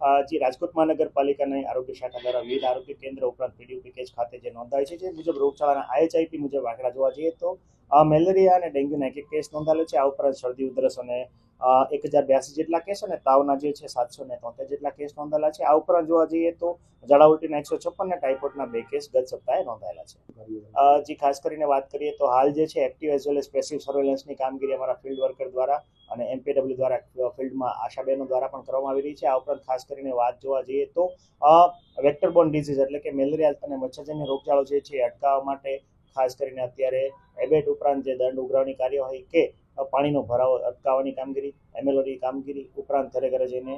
જે રાજકોટ મહાનગરપાલિકાની આરોગ્ય શાખા દ્વારા વિવિધ આરોગ્ય કેન્દ્ર ઉપરાંત પીડીયુ પેકેજ ખાતે જે નોંધાય છે, જે મુજબ રોગચાળાના આઈએચઆઈપી મુજબ આંકડા જોવા જઈએ તો મેલેરિયા અને ડેન્ગ્યુના એક એક કેસ નોંધાયેલો છે. આ ઉપરાંત શરદી, ઉધરસ અને એક હજાર બ્યાસી જેટલા કેસ અને તાવના જે છે સાતસો ને તોતેર જેટલા કેસ નોંધાયેલા છે. આ ઉપરાંત જોવા જઈએ તો ઝાડા ઉલટીના એકસો છપ્પન અને ટાઇફોઇડના બે કેસ ગત સપ્તાહે નોંધાયેલા છે. જે, ખાસ કરીને વાત કરીએ તો હાલ જે છે active as well as passive સર્વેલન્સની કામગીરી અમારા ફિલ્ડ વર્કર દ્વારા અને એમપીડબ્લ્યુ દ્વારા ફિલ્ડમાં આશાબહેનો દ્વારા પણ કરવામાં આવી રહી છે. આ ઉપરાંત ખાસ કરીને વાત જોવા જઈએ તો વેક્ટર બોર્ન ડિઝીઝ એટલે કે મેલેરિયા અને મચ્છરજન્ય રોગચાળો જે છે અટકાવવા માટે ખાસ કરીને અત્યારે એબેટ ઉપરાંત જે દંડ ઉઘરાવની કાર્યવાહી કે પાણીનો ભરાવો, અટકાવવાની કામગીરી, એમએલઓની કામગીરી ઉપરાંત ઘરે ઘરે જઈને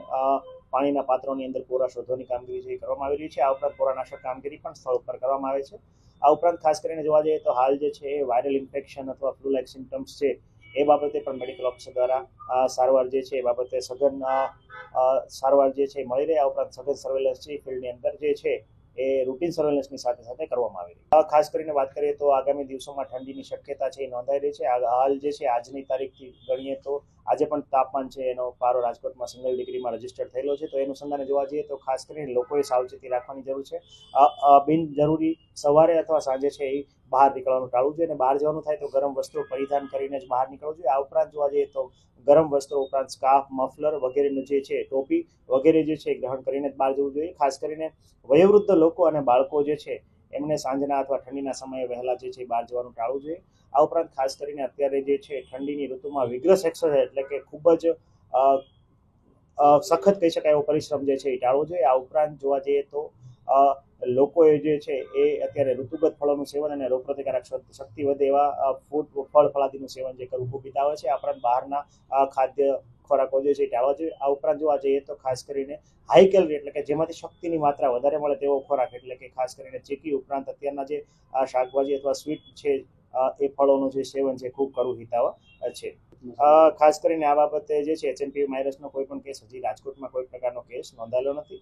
પાણીના પાત્રોની અંદર કોરા શોધવાની કામગીરી જે કરવામાં આવી રહી છે, આ ઉપરાંત પોરાનાશક કામગીરી પણ સ્થળ ઉપર કરવામાં આવે છે. આ ઉપરાંત ખાસ કરીને જોવા જઈએ તો હાલ જે છે એ વાયરલ ઇન્ફેક્શન અથવા ફ્લૂ લાઇક સિમ્ટમ્સ છે, એ બાબતે પણ મેડિકલ ઓફિસર દ્વારા સારવાર જે છે એ બાબતે સઘન સારવાર જે છે મળી રહે. આ ઉપરાંત સઘન સર્વેલન્સ છે ફિલ્ડની અંદર જે છે એ રૂટીન સર્વેલન્સની સાથે સાથે કરવામાં આવી રહી ખાસ કરીને વાત કરીએ તો આગામી દિવસોમાં ઠંડીની શક્યતા છે એ નોંધાઈ રહી છે. હાલ જે છે આજની તારીખથી ગણીએ તો આજે પણ તાપમાન છે, એનો પારો રાજકોટમાં સિંગલ ડિગ્રીમાં રજિસ્ટર થયેલો છે. તો એનું સંધાને જોવા જઈએ તો ખાસ કરીને લોકોએ સાવચેતી રાખવાની જરૂર છે. બિનજરૂરી સવારે અથવા સાંજે છે એ બહાર નીકળવાનું ટાળવું જોઈએ અને બહાર જવાનું થાય તો ગરમ વસ્ત્રો પરિધાન કરીને જ બહાર નીકળવું જોઈએ. આ ઉપરાંત જોવા જઈએ તો ગરમ વસ્ત્રો ઉપરાંત સ્કાર્ફ, મફલર વગેરેનું જે છે, ટોપી વગેરે જે છે ગ્રહણ કરીને જ બહાર જવું જોઈએ. ખાસ કરીને વયોવૃદ્ધ લોકો અને બાળકો જે છે એમને સાંજના અથવા ઠંડીના સમયે વહેલા જે છે બહાર જવાનું ટાળવું જોઈએ. આ ઉપરાંત ખાસ કરીને અત્યારે જે છે ઠંડીની ઋતુમાં વિગ્રસ એક્સરસાઇઝ એટલે કે ખૂબ જ સખત કહી શકાય એવો પરિશ્રમ જે છે એ ટાળવો જોઈએ. આ ઉપરાંત જોવા જઈએ તો લોકોએ જે છે એ અત્યારે ઋતુગત ફળોનું સેવન અને રોગપ્રતિકારક શક- શક્તિ વધે એવા ફૂડ ફળ, ફળાદીનું સેવન જે કરવું ખૂબ બિતાવે છે. આ ઉપરાંત બહારના ખાદ્ય ખોરાકો જે છે ટાળવા જોઈએ. આ ઉપરાંત જોવા જઈએ તો ખાસ કરીને હાઈ કેલરી એટલે કે જેમાંથી શક્તિની માત્રા વધારે મળે તેવો ખોરાક એટલે કે ખાસ કરીને ચીકી ઉપરાંત અત્યારના જે શાકભાજી અથવા સ્વીટ છે એ ફળોનું જે સેવન છે ખૂબ કરવું હિતાવ છે. ખાસ કરીને આ બાબતે જે છે એચએનપી વાયરસનો કોઈ પણ કેસ, હજી રાજકોટમાં કોઈ પ્રકારનો કેસ નોંધાયેલો નથી.